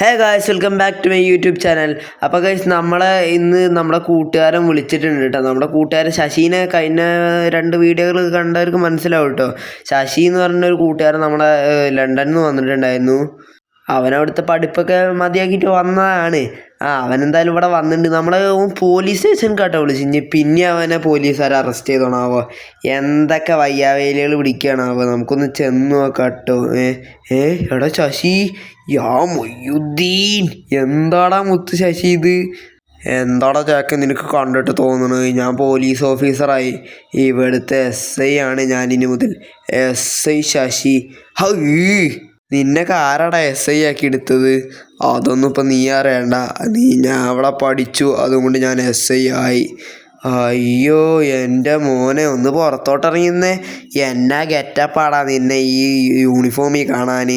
Hey guys welcome back to my YouTube channel അപ്പോൾ guys നമ്മളെ ഇന്ന് നമ്മുടെ കൂട്ടുകാരൻ വിളിച്ചിട്ടുണ്ട് കേട്ടോ നമ്മുടെ കൂട്ടുകാരൻ ശശീനെ കഴിഞ്ഞ രണ്ട് വീഡിയോകൾ കണ്ടവർക്ക് മനസ്സിലാവും കേട്ടോ ശശി എന്ന് പറഞ്ഞ ഒരു കൂട്ടുകാരൻ നമ്മുടെ ഏഹ്, ലണ്ടനിൽ നിന്ന് വന്നിട്ടുണ്ടായിരുന്നു. അവനവിടുത്തെ പഠിപ്പൊക്കെ മതിയാക്കിയിട്ട് വന്നതാണ്. ആ അവൻ എന്തായാലും ഇവിടെ വന്നിട്ടുണ്ട് നമ്മളെ പോലീസ് സ്റ്റേഷൻ കേട്ടോ വിളിച്ചു ഇനി പിന്നെ അവനെ പോലീസുകാർ അറസ്റ്റ് ചെയ്തോണാവോ? എന്തൊക്കെ വയ്യാവേലികൾ പിടിക്കുകയാണാവോ നമുക്കൊന്ന് ചെന്ന് നോക്കാം കേട്ടോ ഏ എടാ ശശി. യാ മൊയ്യുദ്ദീൻ. എന്താടാ മുത്ത് ശശി ഇത്? എന്താടാ ചേക്കൻ നിനക്ക് കണ്ടിട്ട് തോന്നുന്നത് ഞാൻ പോലീസ് ഓഫീസറായി ഇവിടുത്തെ എസ് ഐ ആണ് ഞാനിനി മുതൽ. എസ് ഐ ശശി. ഹൈ. നിന്നൊക്കെ ആരാടാ എസ് ഐ ആക്കി എടുത്തത്. അതൊന്നും ഇപ്പം നീ അറിയണ്ട. നീ ഞാൻ അവിടെ പഠിച്ചു. അതുകൊണ്ട് ഞാൻ എസ് ഐ ആയി. അയ്യോ എന്റെ മോനെ ഒന്ന് പുറത്തോട്ടിറങ്ങിന്നേ എന്നാ ഗെറ്റപ്പാടാ നിന്നെ ഈ യൂണിഫോമിൽ കാണാൻ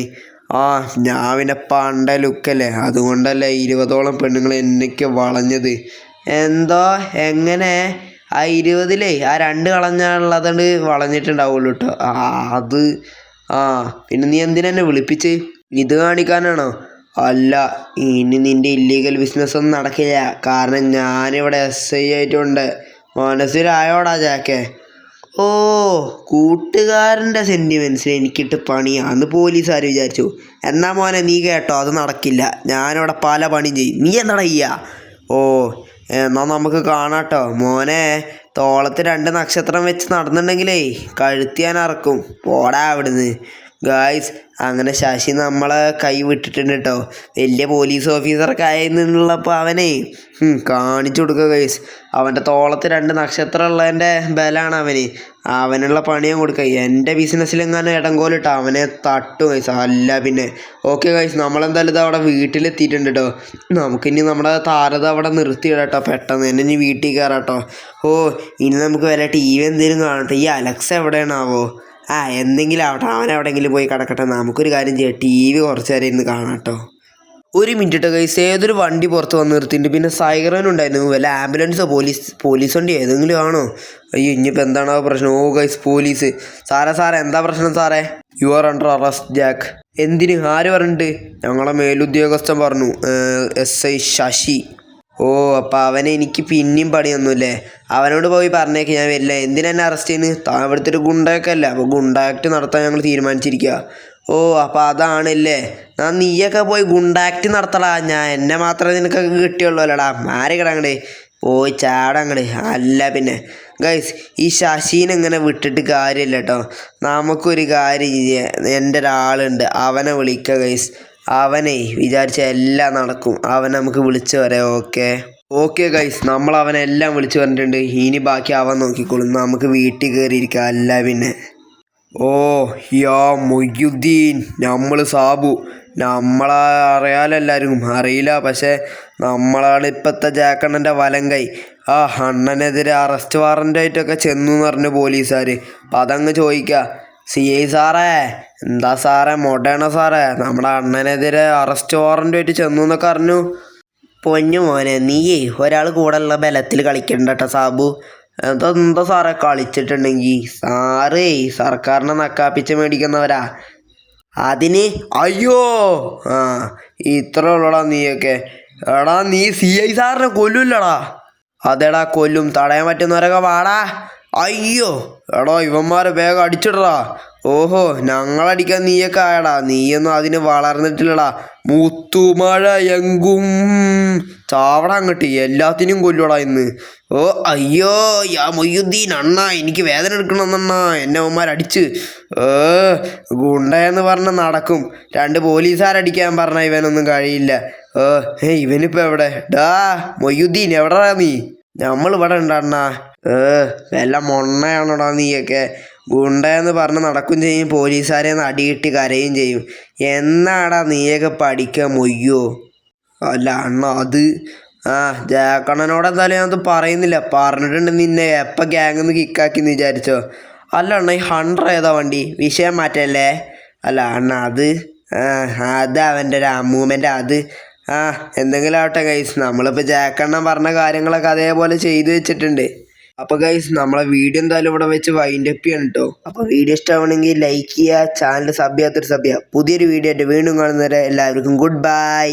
ആ ഞാൻ പിന്നെ പണ്ട ലുക്കല്ലേ അതുകൊണ്ടല്ലേ ഇരുപതോളം പെണ്ണുങ്ങൾ എന്നൊക്കെ വളഞ്ഞത്. എന്തോ എങ്ങനെ? ആ ഇരുപതിലേ ആ രണ്ട് കളഞ്ഞുള്ളതുകൊണ്ട് വളഞ്ഞിട്ടുണ്ടാവുള്ളൂ കേട്ടോ അത് ആ പിന്നെ നീ എന്തിനാ എന്നെ വിളിപ്പിച്ച്? ഇത് കാണിക്കാനാണോ? അല്ല ഇനി നിന്റെ ഇല്ലീഗൽ ബിസിനസ് ഒന്നും നടക്കില്ല. കാരണം ഞാനിവിടെ എസ് ഐ ആയിട്ടുണ്ട്. മനസ്സിലായോടാ ജാക്കേ? ഓ കൂട്ടുകാരന്റെ സെന്റിമെൻസിൽ എനിക്കിട്ട് പണിയാന്ന് പോലീസുകാർ വിചാരിച്ചു എന്നാ മോനെ നീ കേട്ടോ അത് നടക്കില്ല. ഞാനിവിടെ പല പണിയും ചെയ്യും. നീ എന്താടാ ചെയ്യുക ഓ എന്നാ നമുക്ക് കാണാട്ടോ. മോനെ തോളത്ത് രണ്ട് നക്ഷത്രം വെച്ച് നടന്നിട്ടുണ്ടെങ്കിലേ കഴുത്തിയാൻ ഞാൻ ഇറക്കും പോടാ അവിടുന്ന്. ഗായ്സ് അങ്ങനെ ശശി നമ്മളെ കൈ വിട്ടിട്ടുണ്ട് കേട്ടോ വലിയ പോലീസ് ഓഫീസറൊക്കെ ആയിരുന്നുള്ളപ്പോൾ അവനെ കാണിച്ചു കൊടുക്കുക ഗൈസ് അവന്റെ തോളത്ത് രണ്ട് നക്ഷത്രം ഉള്ളതിന്റെ ബലാണ് അവന്. അവനുള്ള പണിയും കൊടുക്കുക എന്റെ ബിസിനസ്സിലെങ്ങാനും ഇടങ്കോലിട്ടോ അവനെ തട്ടും ഗൈസ് അല്ല പിന്നെ. ഓക്കെ ഗൈസ് നമ്മളെന്തായാലും ഇത് അവിടെ വീട്ടിലെത്തിയിട്ടുണ്ട് കേട്ടോ നമുക്കിനി നമ്മുടെ താരത അവിടെ നിർത്തിയിടാം കേട്ടോ പെട്ടെന്ന് തന്നെ ഇനി വീട്ടിൽ കയറാം കേട്ടോ ഓ ഇനി നമുക്ക് വല്ല ടി വി എന്തെങ്കിലും കാണട്ടെ. ഈ അലക്സ എവിടെയാണാവോ? ആ എന്തെങ്കിലും ആവട്ടെ. അവൻ എവിടെയെങ്കിലും പോയി കിടക്കട്ടെ. നമുക്കൊരു കാര്യം ചെയ്യാം. ടി വി കുറച്ച് നേരം ഇന്ന് കാണാം കേട്ടോ. ഒരു മിനിറ്റ് കൈസ് ഏതൊരു വണ്ടി പുറത്ത് വന്ന് നിർത്തിയിട്ടുണ്ട്. പിന്നെ സൈറൻ ഉണ്ടായിരുന്നു. വല്ല ആംബുലൻസോ പോലീസ് പോലീസ് വണ്ടി ഏതെങ്കിലും ആണോ? അയ്യോ ഇനിയിപ്പോൾ എന്താണോ പ്രശ്നം? ഓ കൈസ് പോലീസ് സാറേ സാറേ എന്താ പ്രശ്നം സാറേ? You are under arrest Jack എന്തിന്? ആര് പറഞ്ഞിട്ട്? ഞങ്ങളെ മേലുദ്യോഗസ്ഥൻ പറഞ്ഞു. S I Sasi. ഓ അപ്പം അവനെ എനിക്ക് പിന്നെയും പണിയൊന്നുമില്ലേ? അവനോട് പോയി പറഞ്ഞേക്ക് ഞാൻ വരില്ല. എന്തിനെന്നെ അറസ്റ്റ് ചെയ്യുന്നത് താൻ ഇവിടുത്തെ ഒരു ഗുണ്ടാക്കല്ലേ അപ്പോൾ ഗുണ്ടാക്ട് നടത്താൻ ഞങ്ങൾ തീരുമാനിച്ചിരിക്കുക ഓ അപ്പം അതാണല്ലേ? ഞാൻ നീയൊക്കെ പോയി ഗുണ്ടാക്ട് നടത്തടാ. ഞാൻ എന്നെ മാത്രമേ നിനക്കൊക്കെ കിട്ടിയുള്ളൂ അല്ലടാ മാറി കിടങ്ങടേ പോയി ചാടങ്ങട്. അല്ല പിന്നെ. ഗൈസ് ഈ ശശീനെ ഇങ്ങനെ വിട്ടിട്ട് കാര്യമില്ല കേട്ടോ. നമുക്കൊരു കാര്യം എന്റെ ഒരാളുണ്ട്. അവനെ വിളിക്കുക ഗൈസ് അവനെ വിചാരിച്ച എല്ലാം നടക്കും. അവൻ നമുക്ക് വിളിച്ചു പറയാം ഓക്കെ. ഓക്കെ ഗൈസ് നമ്മൾ അവനെല്ലാം വിളിച്ചു പറഞ്ഞിട്ടുണ്ട്. ഇനി ബാക്കി അവൻ നോക്കിക്കോളും. നമുക്ക് വീട്ടിൽ കയറിയിരിക്കാം അല്ല പിന്നെ. ഓ യാ മൊയ്യുദ്ദീൻ. നമ്മൾ സാബു. നമ്മളെ അറിയാലോ എല്ലാവർക്കും അറിയില്ല പക്ഷേ നമ്മളാണ് ഇപ്പോഴത്തെ ജാക്കണ്ണന്റെ വലം കൈ. ആ അണ്ണനെതിരെ അറസ്റ്റ് വാറന്റായിട്ടൊക്കെ ചെന്നു എന്ന് പറഞ്ഞു പോലീസുകാർ അപ്പം അതങ്ങ് ചോദിക്കുക സി ഐ സാറേ എന്താ സാറേ മൊടേണ സാറേ നമ്മുടെ അണ്ണനെതിരെ അറസ്റ്റ് വാറന്റ് ആയിട്ട് ചെന്നു എന്നൊക്കെ അറിഞ്ഞു. പൊന്നു മോനെ നീയേ ഒരാൾ കൂടെ ഉള്ള ബലത്തിൽ കളിക്കണ്ട കേട്ടോ സാബു. എന്താ സാറേ കളിച്ചിട്ടുണ്ടെങ്കിൽ സാറേ സർക്കാരിനെ നക്കാപ്പിച്ച് മേടിക്കുന്നവരാ. അതിന് അയ്യോ ആ ഇത്ര ഉള്ളടാ നീയൊക്കെ. എടാ നീ സി ഐ സാറിനെ കൊല്ലൂല്ലടാ. അതെടാ കൊല്ലും തടയാൻ പറ്റുന്നവരൊക്കെ വാടാ. അയ്യോ എടോ ഇവന്മാരെ വേഗം അടിച്ചിടടാ. ഓഹോ ഞങ്ങളടിക്കാൻ നീയൊക്കെ ആയടാ. നീയൊന്നും അതിന് വളർന്നിട്ടില്ലടാ. മുത്തുമഴ എങ്കും. ചാവട അങ്ങട്ട്. എല്ലാത്തിനും കൊല്ലുടാ ഇന്ന്. ഓ അയ്യോ യാ മൊയ്യുദ്ദീൻ അണ്ണ എനിക്ക് വേദന എടുക്കണമെന്നണ്ണ എന്നെ അവന്മാരടിച്ച് ഏ ഗുണ്ടയെന്ന് പറഞ്ഞ നടക്കും. രണ്ട് പോലീസുകാരടിക്കാൻ പറഞ്ഞ ഇവനൊന്നും കഴിയില്ല. ഏ ഇവനിപ്പോൾ എവിടെ? ഡാ മൊയ്യുദ്ദീൻ എവിടെടാ നീ? നമ്മൾ ഇവിടെ ഉണ്ടാണ്ണാ. വല്ല മൊണ്ണയാണോടാ നീയൊക്കെ. ഗുണ്ടയെന്ന് പറഞ്ഞ് നടക്കും ചെയ്യും പോലീസുകാരെ അടിയിട്ട് കരയും ചെയ്യും. എന്നാടാ നീയൊക്കെ പഠിക്കാൻ മൊയ്യോ? അല്ല അണ്ണ അത് ആ ജാക്കണ്ണനോട് എന്തായാലും ഞാനത് പറയുന്നില്ല. പറഞ്ഞിട്ടുണ്ട് നിന്നെ എപ്പോൾ ഗ്യാങ്ങിന്ന് കിക്കാക്കിന്ന് വിചാരിച്ചോ. അല്ല അണ്ണ ഈ ഹൺഡ്രഡ് ഏതാ വണ്ടി? വിഷയം മാറ്റല്ലേ? അല്ല അണ്ണ അത് ആ അത് അവന്റെ ഒരു അമ്മൂമ്മന്റെ അത് ആ എന്തെങ്കിലും ആവട്ടെ കൈസ് നമ്മളിപ്പോൾ ജാക്കണ്ണൻ പറഞ്ഞ കാര്യങ്ങളൊക്കെ അതേപോലെ ചെയ്തു വെച്ചിട്ടുണ്ട്. അപ്പോൾ ഗൈസ് നമ്മളെ വീഡിയോ എന്തായാലും ഇവിടെ വെച്ച് വൈൻഡ് അപ്പ് ചെയ്യണം കേട്ടോ അപ്പോൾ വീഡിയോ ഇഷ്ടമാണെങ്കിൽ ലൈക്ക് ചെയ്യുക ചാനൽ സബ് ചെയ്യാത്തൊരു സബ് ചെയ്യുക. പുതിയൊരു വീഡിയോ ആയിട്ട് വീണ്ടും കാണുന്നവരെ എല്ലാവർക്കും ഗുഡ് ബൈ